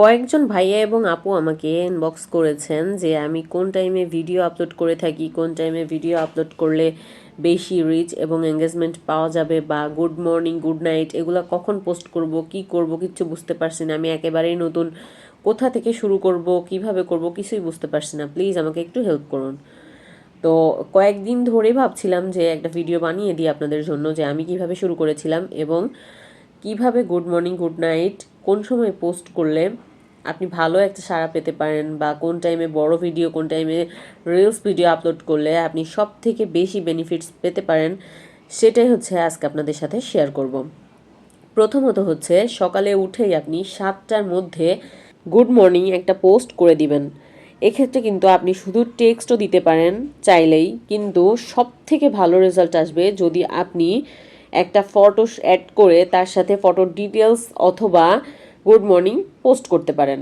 কয়েকজন ভাইয়া এবং আপু আমাকে ইনবক্স করেছেন যে আমি কোন টাইমে ভিডিও আপলোড করে থাকি, কোন টাইমে ভিডিও আপলোড করলে বেশি রিচ এবং এঙ্গেজমেন্ট পাওয়া যাবে বা গুড মর্নিং গুড নাইট এগুলো কখন পোস্ট করব, কি করব কিচ্ছু বুঝতে পারছি না। আমি একেবারেই নতুন কোথা থেকে শুরু করব, কীভাবে করব কিছুই বুঝতে পারছি না। প্লিজ আমাকে একটু হেল্প করুন। তো কয়েকদিন ধরে ভাবছিলাম যে একটা ভিডিও বানিয়ে দিই আপনাদের জন্য যে আমি কীভাবে শুরু করেছিলাম এবং কীভাবে গুড মর্নিং গুড নাইট কোন সময় পোস্ট করলে আপনি ভালো একটা সাড়া পেতে পারেন বা কোন টাইমে বড় ভিডিও কোন টাইমে রিলস ভিডিও আপলোড করলে আপনি সব থেকে বেশি বেনিফিটস পেতে পারেন, সেটাই হচ্ছে আজকে আপনাদের সাথে শেয়ার করব। প্রথমত হচ্ছে, সকালে উঠেই আপনি সাতটার মধ্যে গুড মর্নিং একটা পোস্ট করে দিবেন। এক্ষেত্রে কিন্তু আপনি শুধু টেক্সটও দিতে পারেন চাইলেই, কিন্তু সব থেকে ভালো রেজাল্ট আসবে যদি আপনি একটা ফটো অ্যাড করে তার সাথে ফটোর ডিটেলস অথবা গুড মর্নিং পোস্ট করতে পারেন।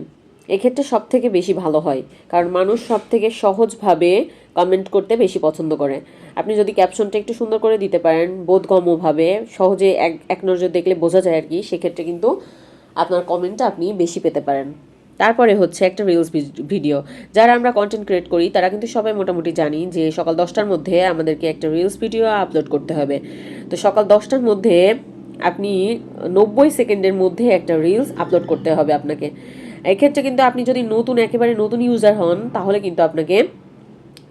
এক্ষেত্রে সব থেকে বেশি ভালো হয়, কারণ মানুষ সব থেকে সহজভাবে কমেন্ট করতে বেশি পছন্দ করে। আপনি যদি ক্যাপশনটা একটু সুন্দর করে দিতে পারেন, বোধগম্যভাবে, সহজে এক এক নজর দেখলে বোঝা যায় আর কি, সেক্ষেত্রে কিন্তু আপনার কমেন্টটা আপনি বেশি পেতে পারেন। তারপরে হচ্ছে একটা রিলস ভিডিও যারা আমরা কন্টেন্ট ক্রিয়েট করি, তারা কিন্তু সবাই মোটামুটি জানি যে সকাল দশটার মধ্যে আমাদেরকে একটা রিলস ভিডিও আপলোড করতে হবে। তো সকাল দশটার মধ্যে আপনি নব্বই সেকেন্ডের মধ্যে একটা রিলস আপলোড করতে হবে আপনাকে। এক্ষেত্রে কিন্তু আপনি যদি নতুন, একেবারে নতুন ইউজার হন, তাহলে কিন্তু আপনাকে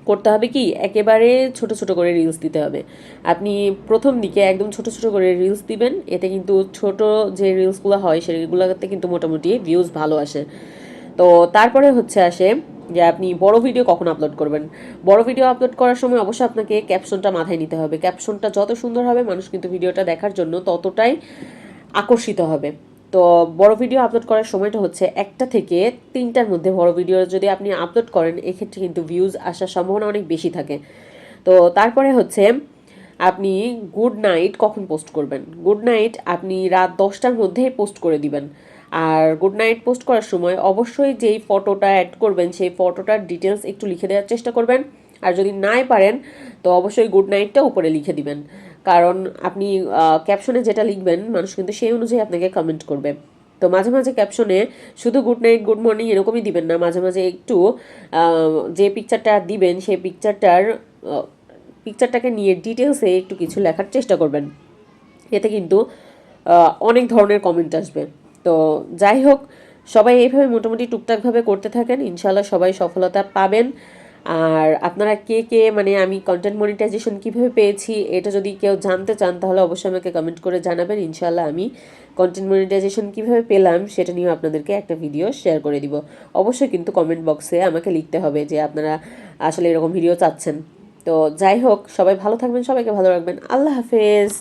করতে হবে কি? একেবারে ছোট ছোট করে রিলস দিতে হবে। আপনি প্রথম দিকে একদম ছোট ছোট করে রিলস দিবেন, এতে কিন্তু ছোট যে রিলসগুলো হয়, সেগুলোতে কিন্তু মোটামুটি ভিউজ ভালো আসে। তো তারপরে হচ্ছে আসে যে আপনি বড় ভিডিও কখন আপলোড করবেন? বড় ভিডিও আপলোড করার সময় অবশ্যই আপনাকে ক্যাপশনটা মাথায় নিতে হবে। ক্যাপশনটা যত সুন্দর হবে, মানুষ কিন্তু ভিডিওটা দেখার জন্য ততটাই আকর্ষিত হবে। তো বড় ভিডিও আপলোড করার সময়টা হচ্ছে একটা থেকে তিনটার মধ্যে বড় ভিডিও যদি আপনি আপলোড করেন, এক্ষেত্রে কিন্তু ভিউজ আসার সম্ভাবনা অনেক বেশি থাকে। তো তারপরে হচ্ছে আপনি গুড নাইট কখন পোস্ট করবেন? গুড নাইট আপনি রাত দশটার মধ্যেই পোস্ট করে দিবেন। আর গুড নাইট পোস্ট করার সময় অবশ্যই যেই ফটোটা অ্যাড করবেন, সেই ফটোটার ডিটেলস একটু লিখে দেওয়ার চেষ্টা করবেন। আর যদি নাই পারেন, তো অবশ্যই গুড নাইটটা উপরে লিখে দিবেন। কারণ আপনি ক্যাপশনে যেটা লিখবেন, মানুষ কিন্তু সেই অনুযায়ী আপনাকে কমেন্ট করবে। তো মাঝে মাঝে ক্যাপশনে শুধু গুড নাইট গুড মর্নিং এরকমই দিবেন না, মাঝে মাঝে একটু যে পিকচারটা দিবেন, সেই পিকচারটার পিকচারটাকে নিয়ে ডিটেলসে একটু কিছু লেখার চেষ্টা করবেন। এতে কিন্তু অনেক ধরনের কমেন্ট আসবে। তো যাই হোক, সবাই এইভাবে মোটামুটি টুকটাকভাবে করতে থাকেন ইনশাল্লাহ সবাই সফলতা পাবেন। আর আপনারা কে কে মানে আমি কন্টেন্ট মনিটাইজেশন কীভাবে পেয়েছি, এটা যদি কেউ জানতে চান, তাহলে অবশ্যই আমাকে কমেন্ট করে জানাবেন। ইনশাল্লাহ আমি কন্টেন্ট মনিটাইজেশন কীভাবে পেলাম, সেটা নিয়েও আপনাদেরকে একটা ভিডিও শেয়ার করে দিব। অবশ্যই কিন্তু কমেন্ট বক্সে আমাকে লিখতে হবে যে আপনারা আসলে এরকম ভিডিও চাচ্ছেন। তো যাই হোক, সবাই ভালো থাকবেন, সবাইকে ভালো রাখবেন। আল্লাহ হাফেজ।